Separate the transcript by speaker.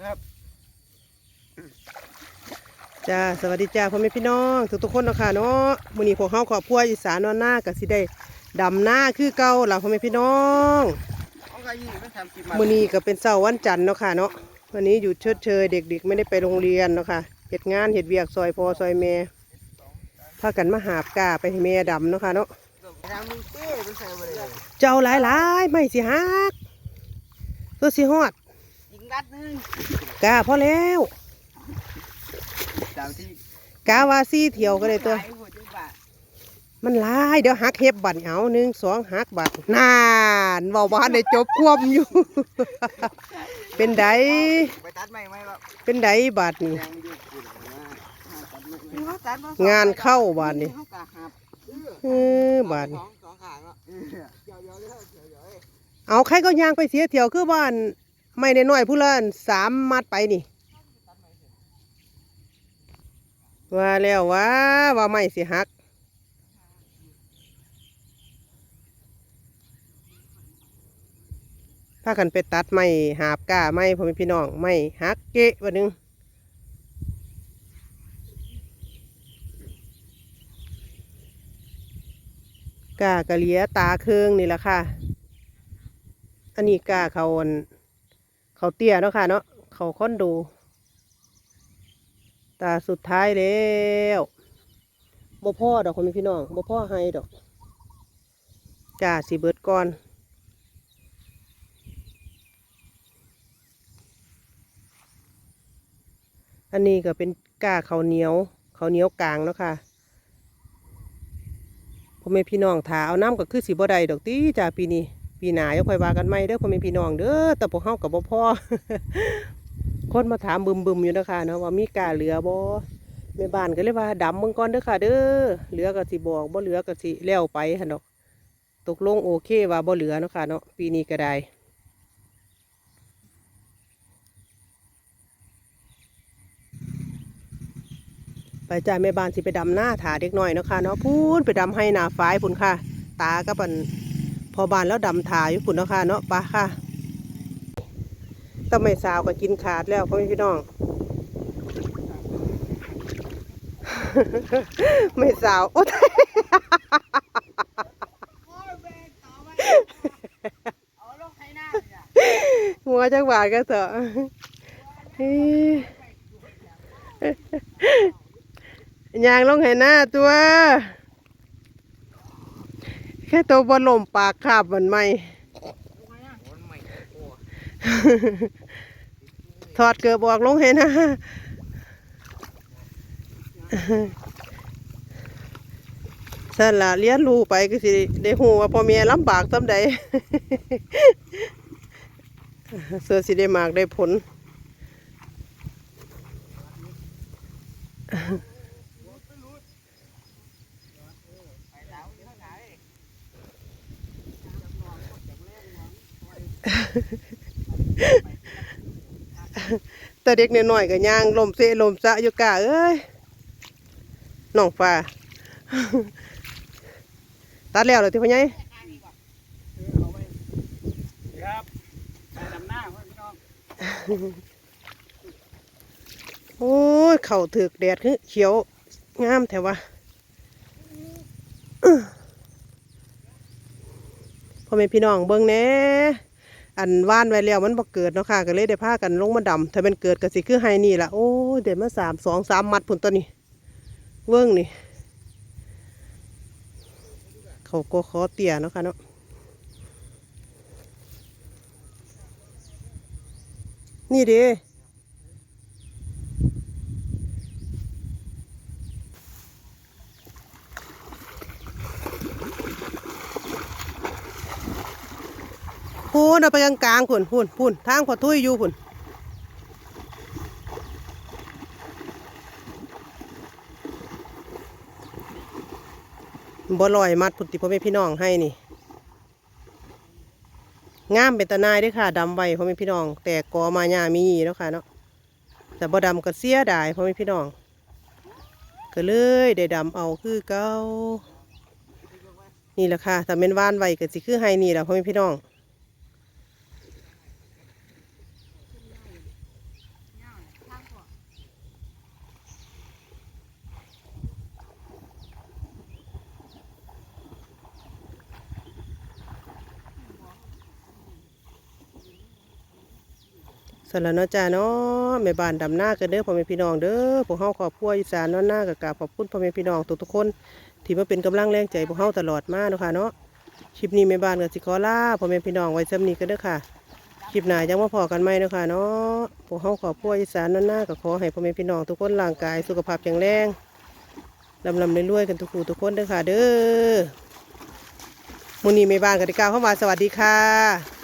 Speaker 1: ครับ
Speaker 2: จ้าสวัสดีจ้าพ่อแม่พี่น้องทุกทุกๆคนเนาะค่ะเนาะมื้อนี้พวกเฮาครอบครัวอีสานนอนหน้าก็สิได้ดำหน้าคือเก่าล่ะพ่อแม่พี่น้อง
Speaker 1: เอาไงยี่ไม่ทำคลิปมา
Speaker 2: มื้อนี้ก็เป็นเสาร์วันจันทร์เนาะค่ะเนาะวันนี้อยู่เชิดเชยเด็ก ๆ ไม่ได้ไปโรงเรียนเนาะค่ะเฮ็ดงานเฮ็ดเวียกซอยพ่อซอยแม่พากันมาหาบกาไปให้แม่ดำเนาะค่ะเนาะ
Speaker 1: ทำมึงเต้เป็นใส่มาเลย
Speaker 2: เจ้าหลายๆไม่สิฮักตัวสิฮอด
Speaker 1: ยิงรัดนึง
Speaker 2: กาพอแล้ว
Speaker 1: ดาวที่
Speaker 2: กาว่าซี่เที่ยวก็ได้ตัว
Speaker 1: ขายหัวจุ๊บะ
Speaker 2: มันหลายเดี๋ยวหักเฮ็บบัตรเอาหนึ่งสองหักบัตรนานเบาบ้านได้จบควมอยู่ เป็นได
Speaker 1: ไปตัดไม่ไหมครับ
Speaker 2: เป็นไดบัตรนี่
Speaker 1: ยังอยู่กูนะตัดลูก
Speaker 2: งานเข้าบัตรนี่
Speaker 1: เขากะหับ
Speaker 2: เออบัตร
Speaker 1: สองสองขางอะเดี๋ยวเดี๋ยวเดี๋ยวเดี๋ยวเดี๋ยว
Speaker 2: เอาใครก็ยางไปเสียเที่ยวคือบ้าน ไม่ได้น้อยผู้เละสามมัดไปนี่ ว่าแล้วว่าว่าไม่สิหักถ้ากันไปตัดไม่หาบก้าไม่พ่อแม่พี่น้องไม่หักเกะวันนึงกากะเลียตาเคืองนี่แหละค่ะ อันนี้กาเขาอัน เขาเตี้ยเนาะค่ะเนาะเขาคอนโดตาสุดท้ายแล้วบ่พ่อดอกคนพี่น้องบ่พ่อให้ดอกจ้าสิเบิดก่อนอันนี้ก็เป็นก้าข้าเหนียวเขาเหนียวกลางเนาะค่ะพ่อแม่พี่น้องถาเอาน้ำก็คือสิบ่ได้ดอกตีจ้าปีนี้ ปีหน้ายังค่อยว่ากันใหม่เด้อพ่อแม่พี่น้องเด้อแต่พวกเฮากับบ่พ่อคนมาถามบึมๆอยู่นะคะเนาะว่ามีกาเหลือบ่แม่บ้านก็เลยว่าดำเบิ่งก่อนเด้อค่ะ เด้อเหลือก็สิบอกบ่เหลือก็สิแล้วไปหันดอก ตกลงโอเคว่าบ่เหลือเนาะค่ะเนาะปีนี้ก็ได้ไปจ้าแม่บ้านสิไปดำหน้าถาเด็กน้อยเนาะค่ะเนาะพูนไปดำให้หนาฝ้ายพุ่นค่ะ ตาก็ปัน พอบานแล้วดำถาอยู่พุ่นเนาะค่ะเนาะไปะค่ะต้งไม่สาวก็กินขาดแล้วพ่อพี่น้อง ไม่สาวโอ้ย
Speaker 1: หั
Speaker 2: วจักบาทก็เถอะเฮ้ยางลงให้หน้าตัว ค่ตัวบอลลมปากขาบมันไม่
Speaker 1: คนใหม่โอ้
Speaker 2: ถอดเกือบออกลงให้น้าสั่นละเลี้ยนรู้ไปก็สิได้หูว่าพ่อแม่ลำบากสำใดเสื้อสิได้มากได้ผล
Speaker 1: ไปดาวอยู่ข้างไหน
Speaker 2: แต่เด็กน้อยๆก็ย่างลมเสะลมสะอยู่กะเอ้ยน้องฟ้าตัดแล้วเลยที่พ่อใหญ่
Speaker 1: ครับไปดำหน้าพี่น้อง
Speaker 2: โอ้ยเข่าถึกแดดคือเขียวงามแถววะอื้อพ่อแม่พี่น้องเบิ่งแหน่ อันว่านไว้แล้วมันบ่เกิดเนาะค่ะก็เลยได้พากันลงมาดำถ้ามันเกิดก็สิคือไฮนี่ล่ะโอ้เดี๋ยวมาสามสองสามมัดพุ่นตัวนี้ เวิ้งนี่ เขาก็ขอเตี่ยเนาะค่ะเนาะนี่เด้ พูนเอาไปกลางๆพุ่นพุ่นพุ่นทางขอทุยอยู่พุ่นบ่ลอยมัดพุ่นติพ่อแม่พี่น้องให้นี่งามเป็นตานายด้วยค่ะดำไว้พ่อแม่พี่น้อง แต่กอมาหญ้ามีหยีแล้วค่ะเนาะแต่บ่ดำก็เสียดายพ่อแม่พี่น้อง ก็เลยได้ดำเอาคือเก่านี่แหละค่ะแต่เป็นว่านไว้ก็สิคือให้นี่แหละพ่อแม่พี่น้อง สารนาะจ้าเนาะแม่บ้านดำหน้ากันเด้อพ่อแม่พี่น้องเด้อพวกเฮาครอบครัวอีสานเนาะหน้ากับกาขอบคุณพ่อแม่พี่น้องทุกๆคน ที่มาเป็นกำลังแรงใจพวกเฮาตลอดมาเนาะค่ะเนาะคลิปนี้แม่บ้านก็สิขอล่าพ่อแม่พี่น้องไว้ซ้ำนี้กันเด้อค่ะคลิปหน้ายังมาพอกันใหมเนาะค่ะเนาะพวกเฮาครอบครัวอีสานเนาะหน้าก็ขอให้พ่อแม่พี่น้องทุกคนร่างกายสุขภาพแข็งแรงลำลำรวยๆกันทุกคู่ทุกคนเด้อค่ะ เด้อมื้อนี้แม่บ้านก็ได้กล่าเข้ามาสวัสดีค่ะ